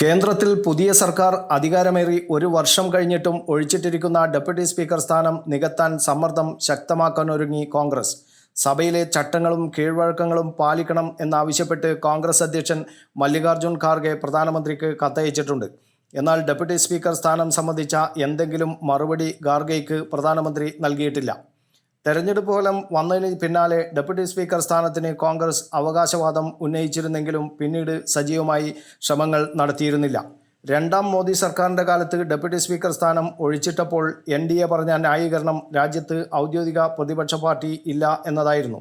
കേന്ദ്രത്തിൽ പുതിയ സർക്കാർ അധികാരമേറി ഒരു വർഷം കഴിഞ്ഞിട്ടും ഒഴിച്ചിട്ടിരിക്കുന്ന ഡെപ്യൂട്ടി സ്പീക്കർ സ്ഥാനം നികത്താൻ സമ്മർദ്ദം ശക്തമാക്കാനൊരുങ്ങി കോൺഗ്രസ്. സഭയിലെ ചട്ടങ്ങളും കീഴ്വഴക്കങ്ങളും പാലിക്കണം എന്നാവശ്യപ്പെട്ട് കോൺഗ്രസ് അധ്യക്ഷൻ മല്ലികാർജുൻ ഖാർഗെ പ്രധാനമന്ത്രിക്ക് കത്തയച്ചിട്ടുണ്ട്. എന്നാൽ ഡെപ്യൂട്ടി സ്പീക്കർ സ്ഥാനം സംബന്ധിച്ച എന്തെങ്കിലും മറുപടി ഖാർഗെയ്ക്ക് പ്രധാനമന്ത്രി നൽകിയിട്ടില്ല. തെരഞ്ഞെടുപ്പ് ഫലം വന്നതിന് പിന്നാലെ ഡെപ്യൂട്ടി സ്പീക്കർ സ്ഥാനത്തിന് കോൺഗ്രസ് അവകാശവാദം ഉന്നയിച്ചിരുന്നെങ്കിലും പിന്നീട് സജീവമായി ശ്രമങ്ങൾ നടത്തിയിരുന്നില്ല. രണ്ടാം മോദി സർക്കാരിന്റെ കാലത്ത് ഡെപ്യൂട്ടി സ്പീക്കർ സ്ഥാനം ഒഴിച്ചിട്ടപ്പോൾ എൻ ഡി എ പറഞ്ഞ ന്യായീകരണം രാജ്യത്ത് ഔദ്യോഗിക പ്രതിപക്ഷ പാർട്ടി ഇല്ല എന്നതായിരുന്നു.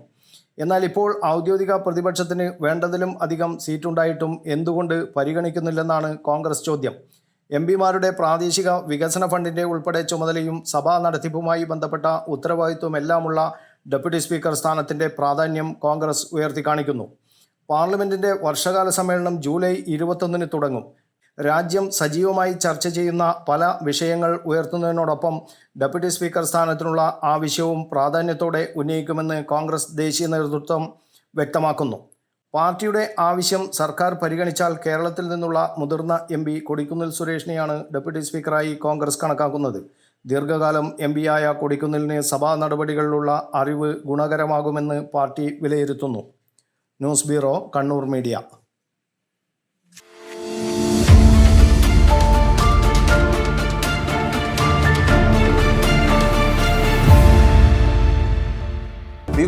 എന്നാൽ ഇപ്പോൾ ഔദ്യോഗിക പ്രതിപക്ഷത്തിന് വേണ്ടതിലും അധികം സീറ്റുണ്ടായിട്ടും എന്തുകൊണ്ട് പരിഗണിക്കുന്നില്ലെന്നാണ് കോൺഗ്രസ് ചോദ്യം. എം പിമാരുടെ പ്രാദേശിക വികസന ഫണ്ടിന്റെ ഉൾപ്പെടെ ചുമതലയും സഭാ നടത്തിപ്പുമായി ബന്ധപ്പെട്ട ഉത്തരവാദിത്വമെല്ലാമുള്ള ഡെപ്യൂട്ടി സ്പീക്കർ സ്ഥാനത്തിന്റെ പ്രാധാന്യം കോൺഗ്രസ് ഉയർത്തിക്കാണിക്കുന്നു. പാർലമെന്റിന്റെ വർഷകാല സമ്മേളനം ജൂലൈ ഇരുപത്തൊന്നിന് തുടങ്ങും. രാജ്യം സജീവമായി ചർച്ച ചെയ്യുന്ന പല വിഷയങ്ങൾ ഉയർത്തുന്നതിനോടൊപ്പം ഡെപ്യൂട്ടി സ്പീക്കർ സ്ഥാനത്തിനുള്ള ആവശ്യവും പ്രാധാന്യത്തോടെ ഉന്നയിക്കുമെന്ന് കോൺഗ്രസ് ദേശീയ നേതൃത്വം വ്യക്തമാക്കുന്നു. പാർട്ടിയുടെ ആവശ്യം സർക്കാർ പരിഗണിച്ചാൽ കേരളത്തിൽ നിന്നുള്ള മുതിർന്ന എം പി കൊടിക്കുന്നിൽ സുരേഷിനെയാണ് ഡെപ്യൂട്ടി സ്പീക്കറായി കോൺഗ്രസ് കണക്കാക്കുന്നത്. ദീർഘകാലം എം പിയായ കൊടിക്കുന്നിലിന് സഭാ നടപടികളിലുള്ള അറിവ് ഗുണകരമാകുമെന്ന് പാർട്ടി വിലയിരുത്തുന്നു. News bureau Kannur media.